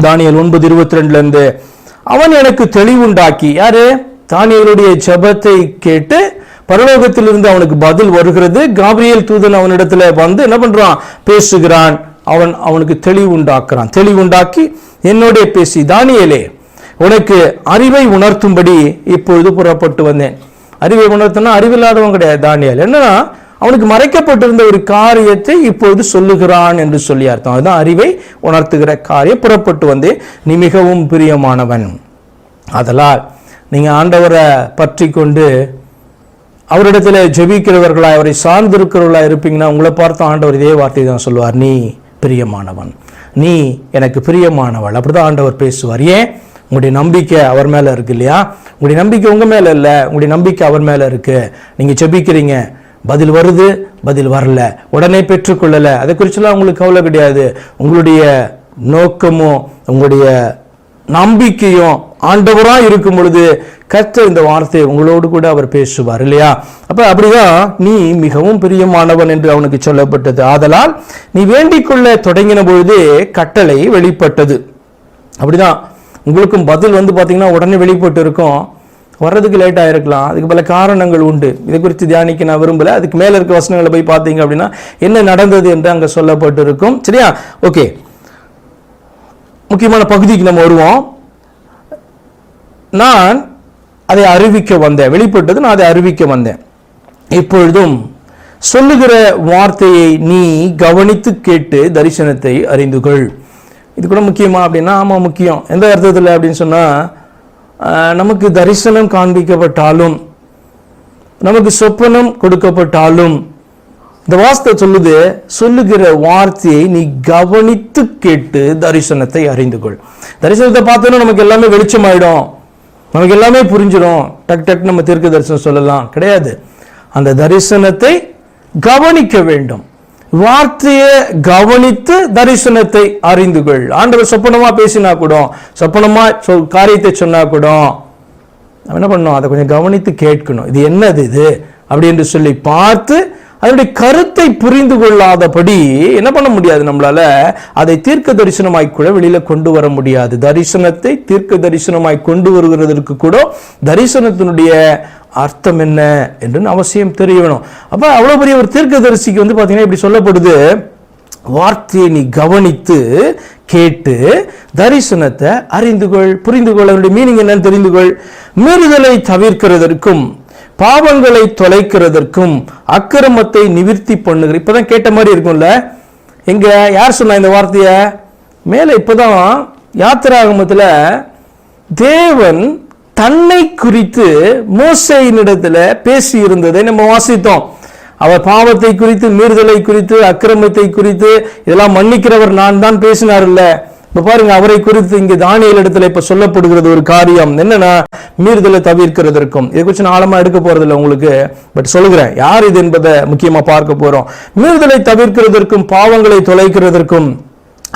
Daniel ஒன்பது இருபத்தி ரெண்டுல இருந்து அவன் எனக்கு தெளிவுண்டாக்கி யாரு? தானியலுடைய ஜெபத்தை கேட்டு பரலோகத்திலிருந்து அவனுக்கு பதில் வருகிறது. காபிரியல் தூதன் அவனிடத்துல வந்து என்ன பண்றான்? பேசுகிறான். அவன் அவனுக்கு தெளிவுண்டாக்குறான். தெளிவுண்டாக்கி என்னோட பேசி தானியலே உனக்கு அறிவை உணர்த்தும்படி இப்பொழுது புறப்பட்டு வந்தேன். அறிவை உணர்த்தினா அறிவில்லாதவன் கிடையாது தானியல். என்னன்னா அவனுக்கு மறைக்கப்பட்டிருந்த ஒரு காரியத்தை இப்பொழுது சொல்லுகிறான் என்று சொல்லி அர்த்தம். அதுதான் அறிவை உணர்த்துகிற காரியம். புறப்பட்டு வந்து நீ மிகவும் பிரியமானவன். அதலால் நீங்கள் ஆண்டவரை பற்றி கொண்டு அவரிடத்தில் ஜெபிக்கிறவர்களா அவரை சார்ந்திருக்கிறவர்களா இருப்பீங்கன்னா உங்களை பார்த்து ஆண்டவர் இதே வார்த்தை தான் சொல்லுவார். நீ பிரியமானவன். நீ எனக்கு பிரியமானவள். அப்படிதான் ஆண்டவர் பேசுவார். ஏன்? உங்களுடைய நம்பிக்கை அவர் மேலே இருக்கு இல்லையா? உங்களுடைய நம்பிக்கை உங்கள் மேலே இல்லை. உங்களுடைய நம்பிக்கை அவர் மேலே இருக்கு. நீங்கள் ஜெபிக்கிறீங்க. பதில் வருது பதில் வரல. உடனே பெற்றுக்கொள்ளலை. அதை குறிச்செல்லாம் உங்களுக்கு கவலை கிடையாது. உங்களுடைய நோக்கமும் உங்களுடைய நம்பிக்கையும் ஆண்டவராக இருக்கும் பொழுது கற்ற இந்த வார்த்தையை உங்களோடு கூட அவர் பேசுவார் இல்லையா? அப்போ அப்படிதான் நீ மிகவும் பிரியமானவன் என்று அவனுக்கு சொல்லப்பட்டது. ஆதலால் நீ வேண்டிக் கொள்ள தொடங்கின பொழுதே கட்டளை வெளிப்பட்டது. அப்படிதான். உங்களுக்கும் பதில் வந்து பார்த்தீங்கன்னா உடனே வெளிப்பட்டு இருக்கும் வர்றதுக்கு லேட் இருக்கலாம் அதுக்கு பல காரணங்கள் உண்டு. இதை குறித்து தியானிக்க நான் விரும்பல. அதுக்கு மேலே இருக்க வசனங்களை போய் பார்த்தீங்க அப்படின்னா என்ன நடந்தது என்று அங்கே சொல்லப்பட்டிருக்கும். சரியா? ஓகே முக்கியமான பகுதிக்கு நம்ம வருவோம். நான் அதை அறிவிக்க வந்தேன். வெளிப்பட்டது நான் அதை அறிவிக்க வந்தேன். இப்பொழுதும் சொல்லுகிற வார்த்தையை நீ கவனித்து கேட்டு தரிசனத்தை அறிந்து கொள். இது கூட முக்கியமா அப்படின்னா ஆமாம் முக்கியம். எந்த அர்த்தத்தில் அப்படின்னு சொன்னால் நமக்கு தரிசனம் காண்பிக்கப்பட்டாலும் நமக்கு சொப்பனம் கொடுக்கப்பட்டாலும் இந்த வாஸ்த சொல்லுது சொல்லுகிற வார்த்தையை நீ கவனித்து கேட்டு தரிசனத்தை அறிந்து கொள். தரிசனத்தை பார்த்தோன்னா நமக்கு எல்லாமே வெளிச்சமாயிடும். நமக்கு எல்லாமே புரிஞ்சிடும். டக் டக் நம்ம தீர்க்க தரிசனம் சொல்லலாம். கிடையாது. அந்த தரிசனத்தை கவனிக்க வேண்டும். வார்த்தையை கவனித்து தரிசனத்தை அறிந்து கொள். ஆண்டவர் சொப்பனமா பேசினா கூட சொப்பனமா சொல் காரியத்தை சொன்னா கூட நம்ம என்ன பண்ணணும்? அதை கொஞ்சம் கவனித்து கேட்கணும். இது என்னது இது? அப்படி என்று சொல்லி பார்த்து அதனுடைய கருத்தை புரிந்து கொள்ளாதபடி என்ன பண்ண முடியாது நம்மளால? அதை தீர்க்க தரிசனமாய் கூட வெளியில கொண்டு வர முடியாது. தரிசனத்தை தீர்க்க தரிசனமாய் கொண்டு வருகிறதற்கு கூட தரிசனத்தினுடைய அர்த்தம் என்ன என்று அவசியம் தெரிய வேணும். அவ்வளோ பெரிய ஒரு தீர்க்கதரிசிக்கு வந்து பார்த்திங்கன்னா இப்படி சொல்லப்படுது. வார்த்தையை நீ கவனித்து கேட்டு தரிசனத்தை அறிந்து கொள் புரிந்து கொள். அதனுடைய மீனிங் என்னன்னு தெரிந்து கொள். மீறுதலை தவிர்க்கிறதற்கும் பாவங்களை தொலைக்கிறதற்கும் அக்கிரமத்தை நிவிர்த்தி பண்ணுகிற இப்பதான் கேட்ட மாதிரி இருக்கும்ல. எங்க யார் சொன்னா இந்த வார்த்தைய? மேல இப்பதான் யாத்திராகமத்தில் தேவன் தன்னை குறித்து மோசையினிடத்தில் பேசி இருந்ததை நம்ம வாசித்தோம். அவர் பாவத்தை குறித்து மீறுதலை குறித்து அக்கிரமத்தை குறித்து இதெல்லாம் மன்னிக்கிறவர் நான் தான் பேசினார் இல்ல இப்ப பாருங்க அவரை குறித்து இங்க தானியல் இடத்துல இப்ப சொல்லப்படுகிறது ஒரு காரியம். என்னன்னா மீறுதலை தவிர்க்கிறதற்கும். இதை குறித்து நான் ஆழமா எடுக்க போறது இல்லை உங்களுக்கு பட் சொல்லுகிறேன். யார் இது என்பதை முக்கியமா பார்க்க போறோம். மீறுதலை தவிர்க்கிறதற்கும் பாவங்களை தொலைக்கிறதற்கும்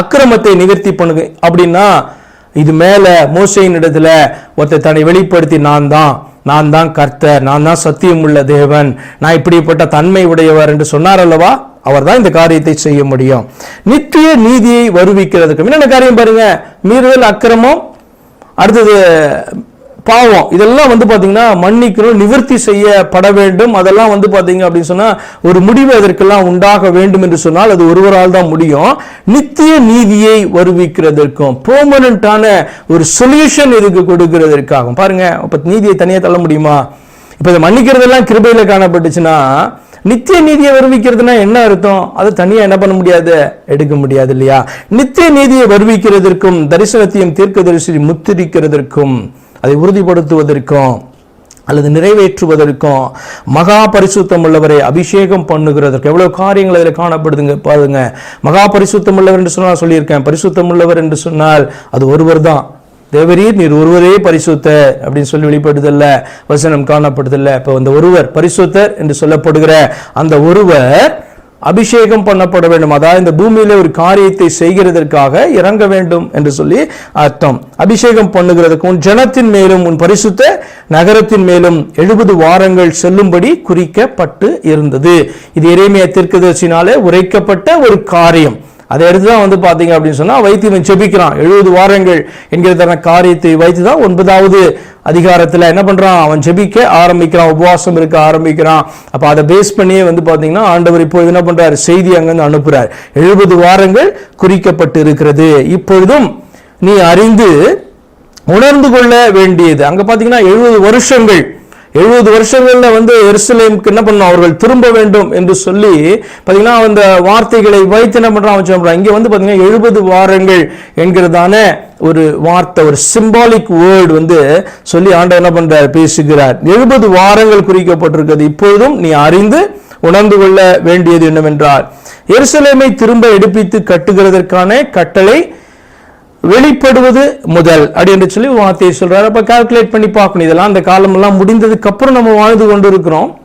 அக்கிரமத்தை நிவர்த்தி பண்ணுங்க அப்படின்னா இது மேலே மோசையின் இடத்துல ஒருத்தர் தன்னை வெளிப்படுத்தி நான் தான் நான் தான் கர்த்தர் நான் தான் சத்தியமுள்ள தேவன். நான் இப்படிப்பட்ட தன்மை உடையவர் என்று சொன்னார் அல்லவா? அவர் தான் இந்த காரியத்தை செய்ய முடியும். நித்திய நீதியை வருவிக்கிறதுக்கு என்னென்ன காரியம் பாருங்க? மீறுதல் அக்கிரமம். அடுத்தது பாவம். இதெல்லாம் வந்து பார்த்தீங்கன்னா மன்னிக்கணும் நிவர்த்தி செய்யப்பட வேண்டும். அதெல்லாம் வந்து பார்த்தீங்க அப்படின்னு சொன்னால் ஒரு முடிவு அதற்கெல்லாம் உண்டாக வேண்டும் என்று சொன்னால் அது ஒருவரால் தான் முடியும். நித்திய நீதியை வருவிக்கிறதற்கும் பெர்மனண்டான ஒரு சொல்யூஷன் இதுக்கு கொடுக்கிறதற்காகும். பாருங்க அப்போ நீதியை தனியாக தள்ள முடியுமா? இப்போ இதை மன்னிக்கிறதெல்லாம் கிருபையில் காணப்பட்டுச்சுன்னா நித்திய நீதியை வருவிக்கிறதுனா என்ன அர்த்தம்? அது தனியா என்ன பண்ண முடியாது? எடுக்க முடியாது இல்லையா? நித்திய நீதியை வருவிக்கிறதற்கும் தரிசனத்தையும் தீர்க்க தரிசி முத்திரிக்கிறதற்கும் அதை உறுதிப்படுத்துவதற்கும் அல்லது நிறைவேற்றுவதற்கும் மகா பரிசுத்தம் உள்ளவரை அபிஷேகம் பண்ணுகிறதற்கு எவ்வளவு காரியங்கள் அதில் காணப்படுதுங்க பாருங்க. மகா பரிசுத்தம் உள்ளவர் என்று சொன்னால் சொல்லியிருக்கேன். பரிசுத்தம் உள்ளவர் என்று சொன்னால் அது ஒருவர் தான் தேவரீர் நீர் ஒருவரே பரிசுத்தர் அப்படின்னு சொல்லி வெளிப்படுதல்ல. வசனம் காணப்படுதில்லை. இப்போ அந்த ஒருவர் பரிசுத்தர் என்று சொல்லப்படுகிற அந்த ஒருவர் அபிஷேகம் பண்ணப்பட வேண்டும். அதாவது இந்த பூமியில ஒரு காரியத்தை செய்கிறதற்காக இறங்க வேண்டும் என்று சொல்லி அர்த்தம். அபிஷேகம் பண்ணுகிறதுக்கு உன் ஜனத்தின் மேலும் உன் பரிசுத்த நகரத்தின் மேலும் எழுபது வாரங்கள் செல்லும்படி குறிக்கப்பட்டு இருந்தது. இது இறைமைய தீர்க்கதர்சினாலே உரைக்கப்பட்ட ஒரு காரியம். அதை எடுத்து தான் வந்து பார்த்தீங்க அப்படின்னு சொன்னால் வைத்தியம் செபிக்கிறான். எழுபது வாரங்கள் என்கிறதான காரியத்தை வைத்து தான் ஒன்பதாவது அதிகாரத்தில் என்ன பண்ணுறான் அவன் ஜெபிக்க ஆரம்பிக்கிறான் உபவாசம் இருக்க ஆரம்பிக்கிறான். அப்போ அதை பேஸ் பண்ணியே வந்து பார்த்தீங்கன்னா ஆண்டவர் இப்போ என்ன பண்ணுறாரு செய்தி அங்கேருந்து அனுப்புகிறார் எழுபது வாரங்கள் குறிக்கப்பட்டு இருக்கிறது இப்பொழுதும் நீ அறிந்து உணர்ந்து கொள்ள வேண்டியது. அங்கே பார்த்தீங்கன்னா எழுபது வருஷங்கள் எழுபது வருஷங்கள்ல வந்து எருசலேமுக்கு என்ன பண்ணும்? அவர்கள் திரும்ப வேண்டும் என்று சொல்லி பார்த்தீங்கன்னா அந்த வார்த்தைகளை வைத்து என்ன பண்ணுறான் அவன் இங்கே வந்து பார்த்தீங்கன்னா எழுபது வாரங்கள் என்கிறதான ஒரு வார்த்தை ஒரு சிம்பாலிக் வேர்டு வந்து சொல்லி ஆண்டவர் என்ன பண்ணுறார் பேசுகிறார். எழுபது வாரங்கள் குறிக்கப்பட்டிருக்கிறது. இப்பொழுதும் நீ அறிந்து உணர்ந்து கொள்ள வேண்டியது என்னவென்றால் எருசலேமை திரும்ப எடுப்பித்து கட்டுகிறதற்கான கட்டளை வெளிப்படுவது முதல். அப்படின்னு சொல்லி வார்த்தையை சொல்றாரு. அப்ப கால்குலேட் பண்ணி பார்க்கணும். இதெல்லாம் அந்த காலமெல்லாம் முடிந்ததுக்கு அப்புறம் நம்ம வாழ்ந்து கொண்டு இருக்கிறோம்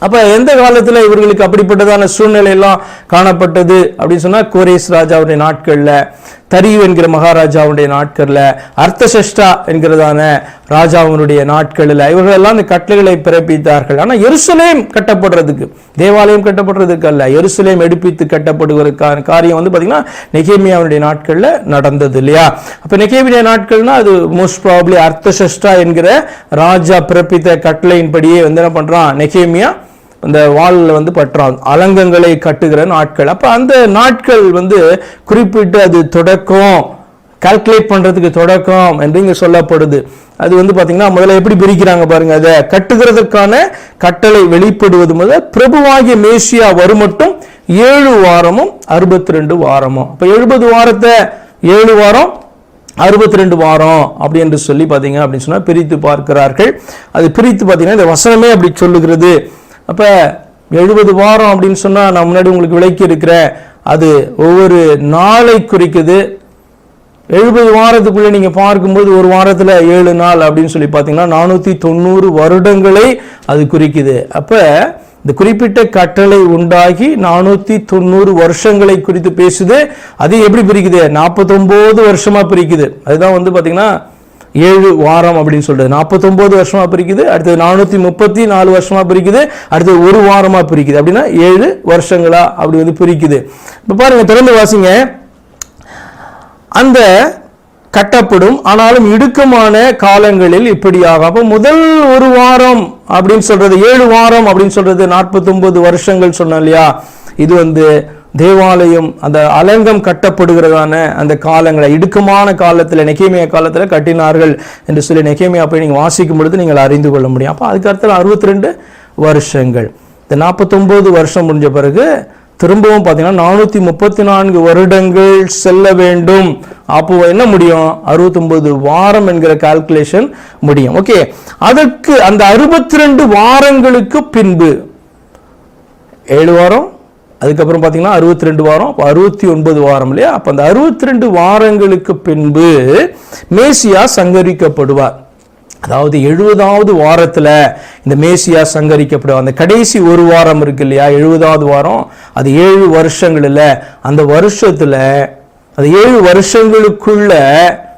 அப்ப எந்த காலத்துல இவர்களுக்கு அப்படிப்பட்டதான சூழ்நிலை எல்லாம் காணப்பட்டது? அப்படின்னு சொன்னா கோரேஸ் ராஜாவுடைய நாட்கள்ல. தரியு என்கிற மகாராஜாவுடைய நாட்களில் அர்த்தசஷ்டா என்கிறதான ராஜாவினுடைய நாட்களில் இவர்கள் எல்லாம் இந்த கட்டளைகளை பிறப்பித்தார்கள். ஆனால் எருசலேம் கட்டப்படுறதுக்கு தேவாலயம் கட்டப்படுறதுக்கு அல்ல எருசலேம் எடுப்பித்து கட்டப்படுவதற்கான காரியம் வந்து பார்த்தீங்கன்னா நெகேமியாவுடைய நாட்களில் நடந்தது இல்லையா? அப்போ நெகேமியா நாட்கள்னா அது மோஸ்ட் ப்ராப்ளி அர்த்தசஷ்டா என்கிற ராஜா பிறப்பித்த கட்டளையின்படியே வந்து என்ன பண்ணுறான் நெகேமியா அந்த வாளில் வந்து பற்றான் அலங்கங்களை கட்டுகிற நாட்கள். அப்போ அந்த நாட்கள் வந்து குறிப்பிட்டு அது தொடக்கம் கால்குலேட் பண்ணுறதுக்கு தொடக்கம் என்று இங்கே சொல்லப்படுது. அது வந்து பார்த்தீங்கன்னா முதல்ல எப்படி பிரிக்கிறாங்க பாருங்க அதை கட்டுகிறதுக்கான கட்டளை வெளிப்படுவது முதல் பிரபுவாகிய மேசியா வரும் மட்டும் ஏழு வாரமும் அறுபத்தி ரெண்டு வாரமும். இப்போ எழுபது வாரத்தை ஏழு வாரம் அறுபத்தி ரெண்டு வாரம் அப்படி என்று சொல்லி பார்த்தீங்க அப்படின்னு சொன்னால் பிரித்து பார்க்கிறார்கள். அது பிரித்து பார்த்தீங்கன்னா இந்த வசனமே அப்படி சொல்லுகிறது. அப்போ எழுபது வாரம் அப்படின்னு சொன்னால் நான் முன்னாடி உங்களுக்கு விளக்கி இருக்கிறேன். அது ஒவ்வொரு நாளை குறிக்குது. எழுபது வாரத்துக்குள்ளே நீங்கள் பார்க்கும்போது ஒரு வாரத்தில் ஏழு நாள் அப்படின்னு சொல்லி பார்த்தீங்கன்னா நானூற்றி தொண்ணூறு வருடங்களை அது குறிக்குது. அப்போ இந்த குறிப்பிட்ட கட்டளை உண்டாகி நானூற்றி தொண்ணூறு வருஷங்களை குறித்து பேசுது. அது எப்படி பிரிக்குது? நாற்பத்தொம்போது வருஷமாக பிரிக்குது. அதுதான் வந்து பாத்தீங்கன்னா ஏழு வாரம் அப்படின்னு சொல்றது. நாற்பத்தொம்போது வருஷமா பிரிக்குது அடுத்தது நானூத்தி முப்பத்தி நாலு வருஷமா பிரிக்குது அடுத்தது ஒரு வாரமா பிரிக்குது. அப்படின்னா ஏழு வருஷங்களா அப்படி வந்து பிரிக்குது. இப்ப பாருங்க திறந்து வாசிங்க. அந்த கட்டப்படும் ஆனாலும் இடுக்கமான காலங்களில் இப்படியாக அப்போ முதல் ஒரு வாரம் அப்படின்னு சொல்றது ஏழு வாரம் அப்படின்னு சொல்றது 49 வருஷங்கள் சொன்னோம் இல்லையா? இது வந்து தேவாலயம் அந்த அலங்கம் கட்டப்படுகிறதான அந்த காலங்களை இடுக்கமான காலத்தில் நெகேமியா காலத்தில் கட்டினார்கள் என்று சொல்லி நெகேமியா போய் நீங்கள் வாசிக்கும் பொழுது நீங்கள் அறிந்து கொள்ள முடியும். அப்போ அதுக்கு அடுத்த அறுபத்தி ரெண்டு வருஷங்கள். இந்த நாற்பத்தொம்போது வருஷம் முடிஞ்ச பிறகு திரும்பவும் பார்த்தீங்கன்னா நானூற்றி முப்பத்தி நான்கு வருடங்கள் செல்ல வேண்டும். அப்போ என்ன முடியும்? அறுபத்தொம்பது வாரம் என்கிற கால்குலேஷன் முடியும். ஓகே அதற்கு அந்த அறுபத்தி ரெண்டு வாரங்களுக்கு பின்பு ஏழு வாரம் அதுக்கப்புறம் பார்த்தீங்கன்னா அறுபத்தி ரெண்டு வாரம் அப்போ அறுபத்தி ஒன்பது வாரம் இல்லையா? அப்போ அந்த அறுபத்தி ரெண்டு வாரங்களுக்கு பின்பு மேசியா சங்கரிக்கப்படுவார். அதாவது எழுபதாவது வாரத்தில் இந்த மேசியா சங்கரிக்கப்படுவார். அந்த கடைசி ஒரு வாரம் இருக்கு இல்லையா? எழுபதாவது வாரம். அது ஏழு வருஷங்கள் அந்த வருஷத்தில் அது ஏழு வருஷங்களுக்குள்ள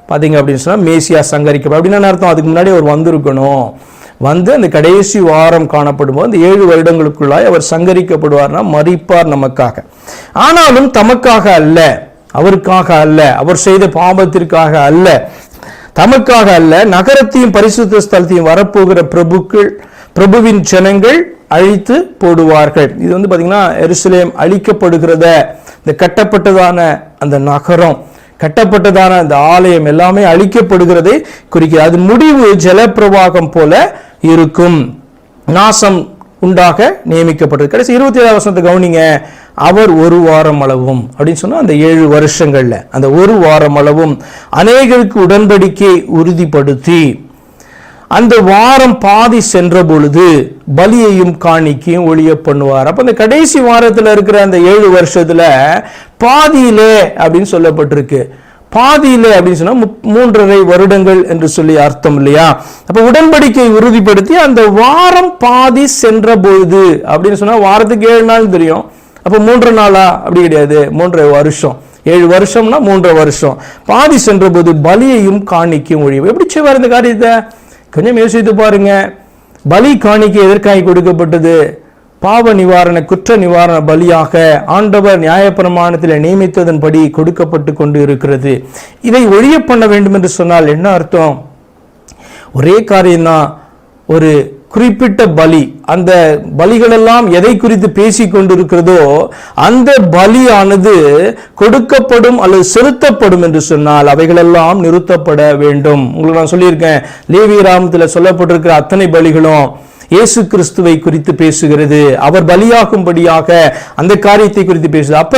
பார்த்தீங்க அப்படின்னு சொன்னால் மேசியா சங்கரிக்கப்படும். அப்படின்னா அர்த்தம்? அதுக்கு முன்னாடி அவர் வந்திருக்கணும். வந்து அந்த கடைசி வாரம் காணப்படும் போது அந்த ஏழு வருடங்களுக்குள்ளாய் அவர் சங்கரிக்கப்படுவார்னா மறிப்பார் நமக்காக. ஆனாலும் தமக்காக அல்ல அவருக்காக அல்ல அவர் செய்த பாபத்திற்காக அல்ல தமக்காக அல்ல நகரத்தையும் பரிசுத்த ஸ்தலத்தையும் வரப்போகிற பிரபுக்கள் பிரபுவின் ஜனங்கள் அழித்து போடுவார்கள். இது வந்து பார்த்தீங்கன்னா எருசலேம் அழிக்கப்படுகிறத இந்த கட்டப்பட்டதான அந்த நகரம். கட்டப்பட்டதான அந்த ஆலயம் எல்லாமே அழிக்கப்படுகிறதை குறிக்கிறது. அது முடிவு ஜலப்பிரவாகம் போல இருக்கும். நாசம் உண்டாக நியமிக்கப்பட்டது கடைசி இருபத்தி ஏழாவது வருஷத்தை கவனிங்க. அவர் ஒரு வாரம் அளவும். அப்படின்னு சொன்னால் அந்த ஏழு வருஷங்களில் அந்த ஒரு வாரம் அளவும் அநேகருக்கு உடன்படிக்கை உறுதிப்படுத்தி. அந்த வாரம் பாதி சென்ற பொழுது பலியையும் காணிக்கையும் ஒழிய பண்ணுவார். அப்ப அந்த கடைசி வாரத்தில் இருக்கிற அந்த ஏழு வருஷத்துல பாதியிலே அப்படின்னு சொல்லப்பட்டிருக்கு. பாதியிலே அப்படின்னு சொன்னா மூன்றரை வருடங்கள் என்று சொல்லி அர்த்தம் இல்லையா? அப்ப உடன்படிக்கை உறுதிப்படுத்தி அந்த வாரம் பாதி சென்ற பொழுது அப்படின்னு சொன்னா வாரத்துக்கு ஏழு நாள் தெரியும். அப்ப மூன்று நாளா? அப்படி கிடையாது. மூன்றரை வருஷம். ஏழு வருஷம்னா மூன்றரை வருஷம். பாதி சென்ற போது பலியையும் காணிக்கும் ஒழிவு எப்படி செய்வார் இந்த காரியத்தை? கொஞ்சம் யோசித்து பாருங்க. பலி காணிக்கை எதற்காக கொடுக்கப்பட்டது? பாவ நிவாரண குற்ற நிவாரண பலியாக ஆண்டவர் நியாயப்பிரமாணத்தில் நியமித்ததன்படி கொடுக்கப்பட்டு கொண்டு இருக்கிறது இதை ஒழிய பண்ண வேண்டும் என்று சொன்னால் என்ன அர்த்தம்? ஒரே காரியம்தான். ஒரு குறிப்பிட்ட பலி அந்த பலிகளெல்லாம் எதை குறித்து பேசி கொண்டிருக்கிறதோ அந்த பலியானது கொடுக்கப்படும் அல்லது செலுத்தப்படும் என்று சொன்னால் அவைகளெல்லாம் நிறுத்தப்பட வேண்டும். உங்களுக்கு நான் சொல்லியிருக்கேன் லேவி ராமத்தில் சொல்லப்பட்டிருக்கிற அத்தனை பலிகளும் இயேசு கிறிஸ்துவை குறித்து பேசுகிறது. அவர் பலியாகும்படியாக அந்த காரியத்தை குறித்து பேசுது. அப்ப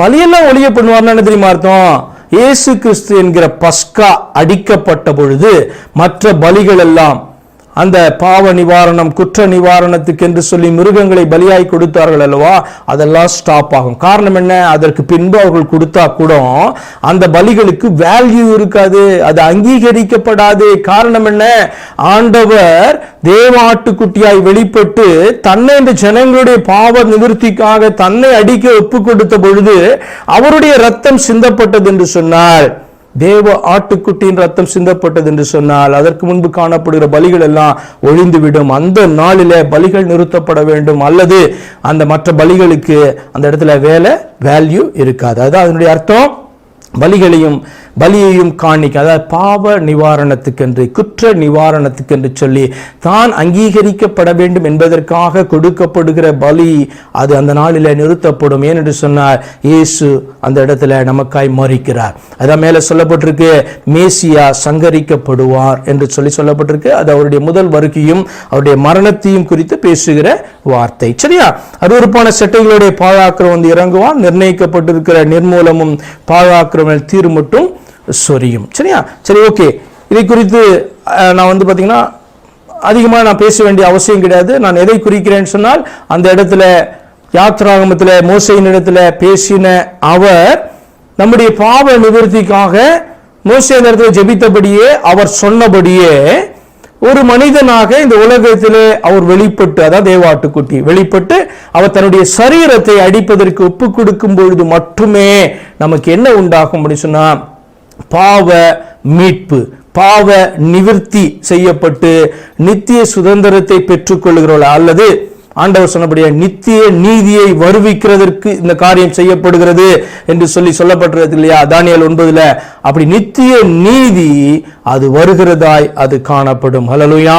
பலியெல்லாம் ஒளிய பண்ணுவார்னு என்ன தெரியுமா அர்த்தம்? இயேசு கிறிஸ்து என்கிற பஸ்கா அடிக்கப்பட்ட பொழுது மற்ற பலிகள் எல்லாம் அந்த பாவ நிவாரணம் குற்ற நிவாரணத்துக்கு என்று சொல்லி மிருகங்களை பலியாய் கொடுத்தார்கள் அல்லவா? அதெல்லாம் ஸ்டாப் ஆகும். காரணம் என்ன? அதற்கு பின்பு அவர்கள் கொடுத்தா கூட அந்த பலிகளுக்கு வேல்யூ இருக்காது. அது அங்கீகரிக்கப்படாது. காரணம் என்ன? ஆண்டவர் தேவ ஆட்டுக்குட்டியாய் வெளிப்பட்டு தன்னை இந்த ஜனங்களுடைய பாவ நிவர்த்திக்காக தன்னை அடிக்க ஒப்பு கொடுத்த பொழுது அவருடைய ரத்தம் சிந்தப்பட்டது என்று சொன்னார். தேவ ஆட்டுக்குட்டியின் ரத்தம் சிந்தப்பட்டது என்று சொன்னால் அதற்கு முன்பு காணப்படுகிற பலிகள் எல்லாம் ஒழிந்துவிடும். அந்த நாளிலே பலிகள் நிறுத்தப்பட வேண்டும். அல்லது அந்த மற்ற பலிகளுக்கு அந்த இடத்துல வேலை வேல்யூ இருக்காது. அதுதான் அதனுடைய அர்த்தம். பலிகளையும் பலியையும் காணிக்க. அதாவது பாவ நிவாரணத்துக்கென்று குற்ற நிவாரணத்துக்கென்று சொல்லி தான் அங்கீகரிக்கப்பட வேண்டும் என்பதற்காக கொடுக்கப்படுகிற பலி அது அந்த நாளில் நிறுத்தப்படும். ஏனென்று சொன்னார் இயேசு அந்த இடத்துல நமக்காய் மறிக்கிறார் அதான் மேலே சொல்லப்பட்டிருக்கு மேசியா சங்கரிக்கப்படுவார் என்று சொல்லி சொல்லப்பட்டிருக்கு. அது அவருடைய முதல் வருகையும் அவருடைய மரணத்தையும் குறித்து பேசுகிற வார்த்தை. சரியா? அருவருப்பான செட்டைகளுடைய பாழாக்கிரம் வந்து இறங்குவான். நிர்ணயிக்கப்பட்டிருக்கிற நிர்மூலமும் பாழாக்கிரமல் தீர்மட்டும் மட்டும் சொரியும். சரியா? சரி ஓகே. இதை குறித்து நான் வந்து பார்த்தீங்கன்னா அதிகமாக நான் பேச வேண்டிய அவசியம் கிடையாது. நான் எதை குறிக்கிறேன்னு சொன்னால் அந்த இடத்துல யாத்ராகமத்தில் மோசையின் இடத்துல பேசின அவர் நம்முடைய பாவ நிவர்த்திக்காக மோசை இடத்துல ஜெபித்தபடியே அவர் சொன்னபடியே ஒரு மனிதனாக இந்த உலகத்திலே அவர் வெளிப்பட்டு அதான் தேவாட்டுக்குட்டி வெளிப்பட்டு அவர் தன்னுடைய சரீரத்தை அடிப்பதற்கு ஒப்பு கொடுக்கும் பொழுது மட்டுமே நமக்கு என்ன உண்டாகும் அப்படின்னு சொன்னா பாவ மீட்பு பாவ நிவிருத்தி செய்யப்பட்டு நித்திய சுதந்திரத்தை பெற்றுக்கொள்கிறோம் அல்லது ஆண்டவர் சொன்னபடிய நித்திய நீதியை வருவிக்கிறதற்கு இந்த காரியம் செய்யப்படுகிறது என்று சொல்லி சொல்லப்பட்டிருக்கு இல்லையா? தானியல் ஒன்பதுல அப்படி நித்திய நீதி அது வருகிறதாய் அது காணப்படும். ஹலலுயா